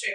છે.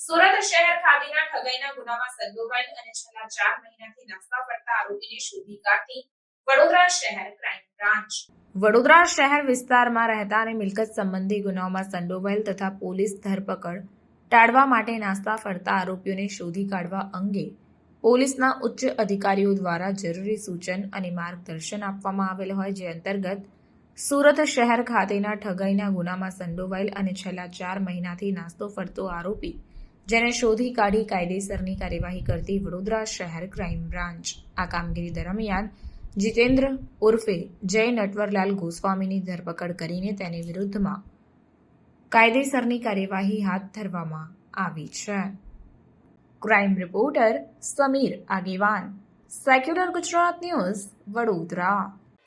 સુરત શહેર ખાતેના ઠગાઈના ગુનામાં સંડોવાયેલ અને છેલ્લા ચાર મહિનાથી નાસ્તા ફરતા આરોપીને શોધી કાઢી વડોદરા શહેર ક્રાઇમ બ્રાન્ચ. વડોદરા શહેર વિસ્તારમાં રહેતા અને મિલકત સંબંધી ગુનાઓમાં સંડોવાયેલ તથા પોલીસ ધરપકડ ટાળવા માટે નાસ્તા ફરતા આરોપીઓને શોધી કાઢવા અંગે પોલીસના ઉચ્ચ અધિકારીઓ દ્વારા જરૂરી સૂચન અને માર્ગદર્શન આપવામાં આવેલ હોય, જે અંતર્ગત સુરત શહેર ખાતેના ઠગાઈના ગુનામાં સંડોવાયેલ અને છેલ્લા ચાર મહિનાથી નાસ્તો ફરતો આરોપી, જેને શોધી કાઢી કાયદેસરની કાર્યવાહી કરતી વડોદરા શહેર ક્રાઇમ બ્રાન્ચ. આ કામગીરી દરમિયાન જીતેન્દ્ર ઉર્ફે જય નટવરલાલ ગોસ્વામીની ધરપકડ કરીને તેની વિરુદ્ધમાં કાયદેસરની કાર્યવાહી હાથ ધરવામાં આવી છે. Crime reporter Samir Agewan. Secular Gujarat news, Vadodara.